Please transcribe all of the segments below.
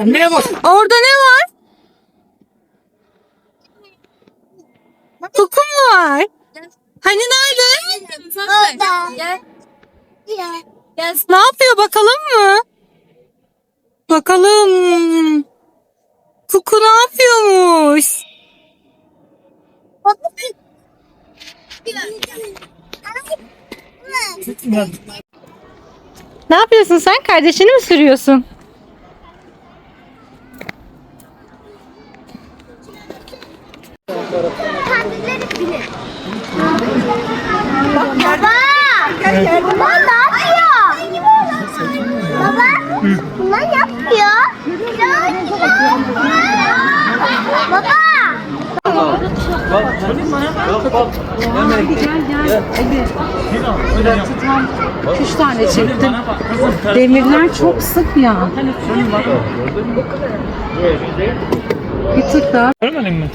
Anneye bak. Orada ne var? Kuku mu var? Hani nerede? Gel. Gel. Gel. Ne yapıyor bakalım mı? Bakalım. Kuku ne yapıyormuş? Ne yapıyorsun sen? Kardeşini mi sürüyorsun? Kendileri bilir. Baba. Baba ne yapıyor? Baba. Ne yapıyor? Baba. Üç tane çektim. Demirler çok sık ya. Bir tık daha. Görmedin mi?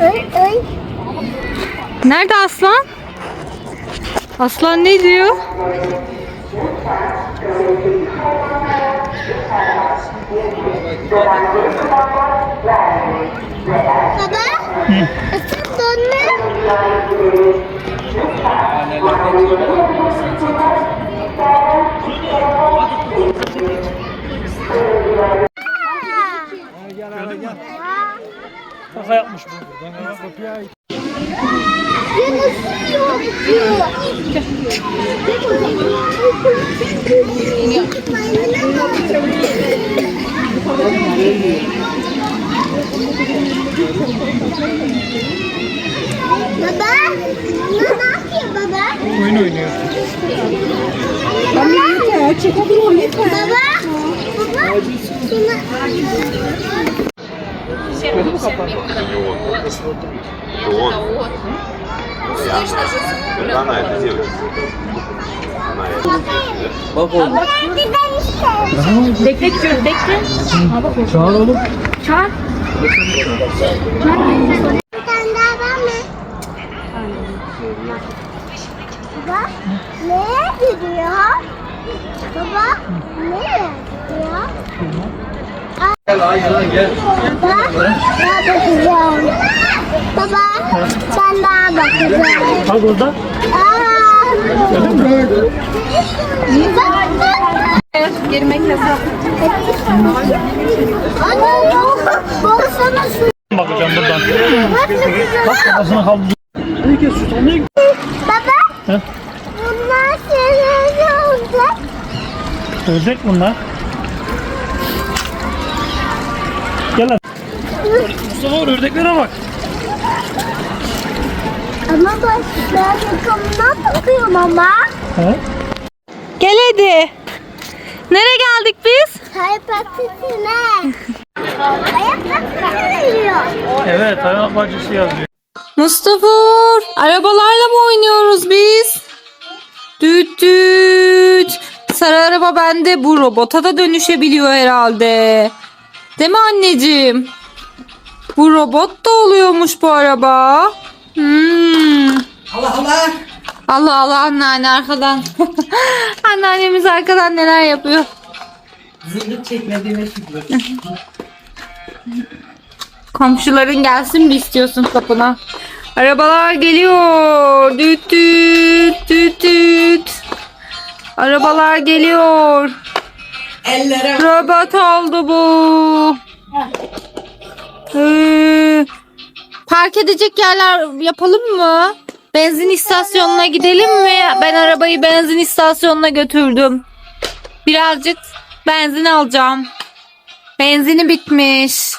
Ay ay. Nerede aslan? Aslan ne diyor? Baba. Dönme. Kaka Baba. Ne yapıyor baba? Oyun oynuyor. Baba. Baba. Baba. Вот. Я. Это она, это девочка. Она это. Bekle bekle bekle. Çağır oğlum. Çağır. Bir tane daha var mı? Baba, nereye gidiyor? Baba, nereye gidiyor? Baba, daha bakacağım. Baba, sen daha bakacağım. Bak orada. Aa! Girmek yasak. Anne, baba sana su Bakacağım buradan. Bak ne kafasına havlu. Herkes şu tanıyor. Baba, He? bunlar senin olacak. Ölecek bunlar. Gel lan. Mustafa ördeklere bak. Ama ben yakamına bakıyorum ama. He? Gel hadi. Nereye geldik biz? Hayır patatesine. Ayak patatesine yiyor. Evet, hayvan bacısı yazıyor. Mustafa, arabalarla mı oynuyoruz biz? Düt düt. Sarı araba bende. Bu robota da dönüşebiliyor herhalde. Değil mi anneciğim? Bu robot da oluyormuş bu araba. Hmm. Allah Allah. Allah Allah anneanne arkadan. Anneannemiz arkadan neler yapıyor. Zillik çekmediğime şükür. Komşuların gelsin mi istiyorsun kapına? Arabalar geliyor. Düt düt düt düt. Arabalar geliyor. Ellere Robot oldu bu. Ee, park edecek yerler yapalım mı? Benzin istasyonuna gidelim mi? Ben arabayı benzin istasyonuna götürdüm. Birazcık benzin alacağım. Benzini bitmiş.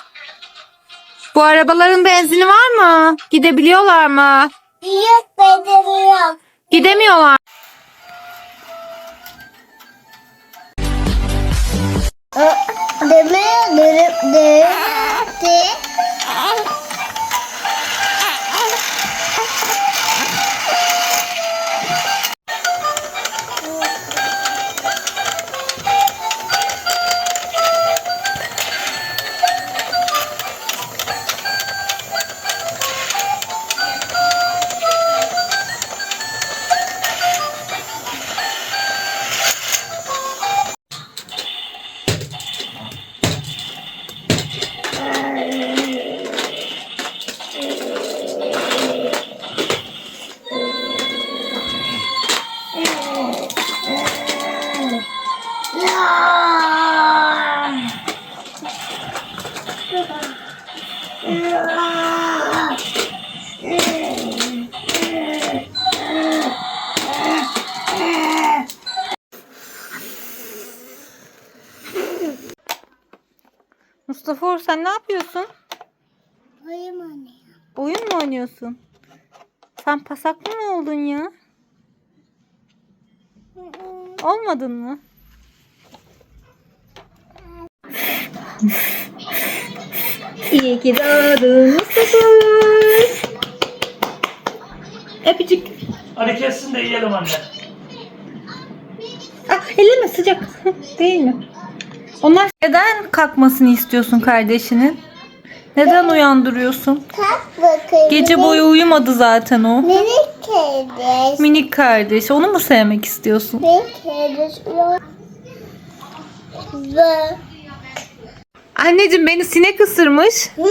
Bu arabaların benzini var mı? Gidebiliyorlar mı? Yok bedeli yok. Gidemiyorlar. De, Mustafa Uğur sen ne yapıyorsun? Oyun oynuyorum. Oyun mu oynuyorsun? Sen pasaklı mı oldun ya? Olmadın mı? İyi ki doğdun Mustafa. Öpücük. Hadi kessin de yiyelim anne. Ah elleme sıcak. Değil mi? Onlar neden kalkmasını istiyorsun kardeşinin? Neden uyandırıyorsun? Kalk bakayım. Gece boyu uyumadı zaten o. Minik kardeş. Minik kardeş. Onu mu sevmek istiyorsun? Minik kardeş. Ve Anneciğim beni sinek ısırmış. Hı?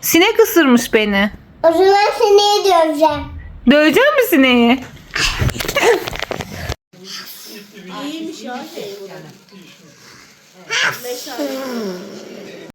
Sinek ısırmış beni. o zaman seni döveceğim. Dövecek mi sineği?